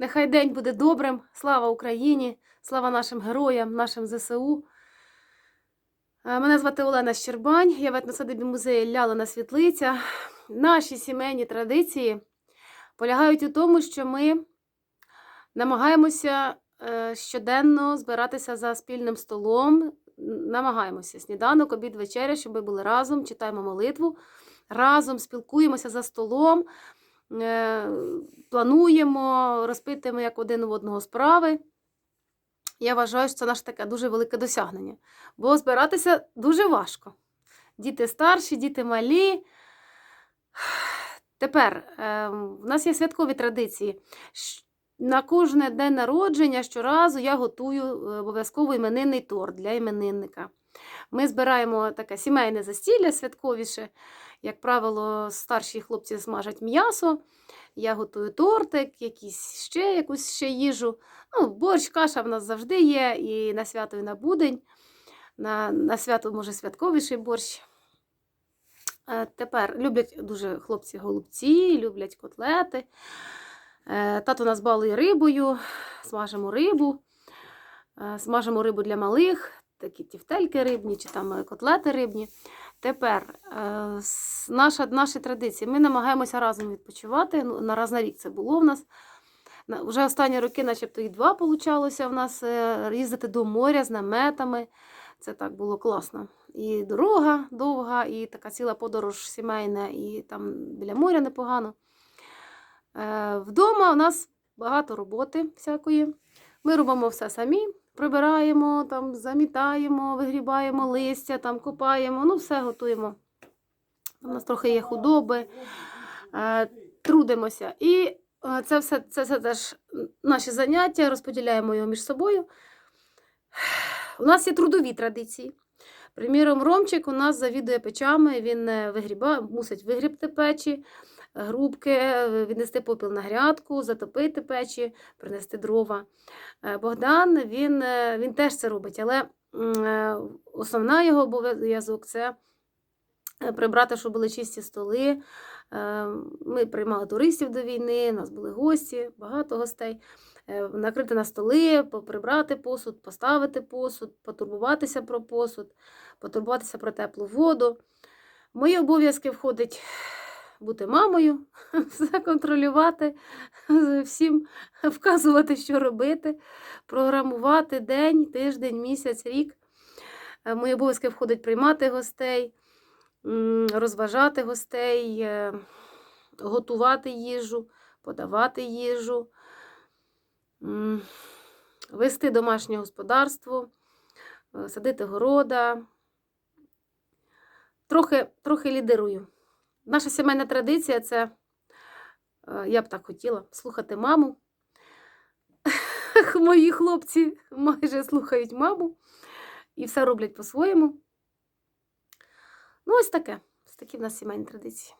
Нехай день буде добрим. Слава Україні, слава нашим героям, нашим ЗСУ. Е, Мене звати Олена Щербань, я в етносадибі музею Лялина Світлиця. Наші сімейні традиції полягають у тому, що ми намагаємося е, щоденно збиратися за спільним столом. Намагаємося сніданок, обід, вечеря, щоб ми були разом, читаємо молитву, разом спілкуємося за столом, плануємо, розпитуємо як один у одного справи. Я вважаю, що це наше таке дуже велике досягнення. Бо збиратися дуже важко. Діти старші, діти малі. Тепер е, в нас є святкові традиції. На кожне день народження щоразу я готую е, обов'язково іменинний торт для іменинника. Ми збираємо таке сімейне застілля святковіше. Як правило, старші хлопці смажать м'ясо. Я готую тортик, якісь ще якусь ще їжу. Ну, борщ, каша в нас завжди є, і на свято, і на будень. На, на свято, може, святковіший борщ. Е, Тепер люблять дуже хлопці голубці, люблять котлети. Е, Тато нас балує рибою, смажимо рибу, Е, смажимо рибу для малих, такі тівтельки рибні чи там е, котлети рибні. Тепер е, наша, наші традиції. Ми намагаємося разом відпочивати. Ну, на раз на рік це було в нас. Вже останні роки, начебто, і два получалося в нас е, їздити до моря з наметами. Це так було класно. І дорога довга, і така ціла подорож сімейна, і там біля моря непогано. Вдома у нас багато роботи всякої. Ми робимо все самі. Прибираємо, там, замітаємо, вигрібаємо листя, там, копаємо, ну все готуємо. У нас трохи є худоби, е, трудимося. І е, це все це, все теж наші заняття, розподіляємо його між собою. У нас є трудові традиції. Приміром, Ромчик у нас завідує печами, він е, вигріба, мусить вигрібти печі, е, грубки, е, віднести попіл на грядку, затопити печі, принести дрова. Богдан він, він теж це робить, але основна його обов'язок це прибрати, щоб були чисті столи. Е, Ми приймали туристів до війни, у нас були гості, багато гостей. Е, Накрити на столи, поприбрати посуд, поставити посуд, потурбуватися про посуд, потурбуватися про теплу воду. Мої обов'язки входить бути мамою, все контролювати, всім вказувати, що робити, програмувати день, тиждень, місяць, рік. Е, мої обов'язки входить приймати гостей, розважати гостей, е, готувати їжу, подавати їжу, вести домашнє господарство, е, садити города. Трохи, трохи лідирую. Наша сімейна традиція це, е, я б так хотіла, слухати маму. Мої хлопці майже слухають маму і все роблять по-своєму. Ну, ось таке. Ось такі в нас сімейні традиції.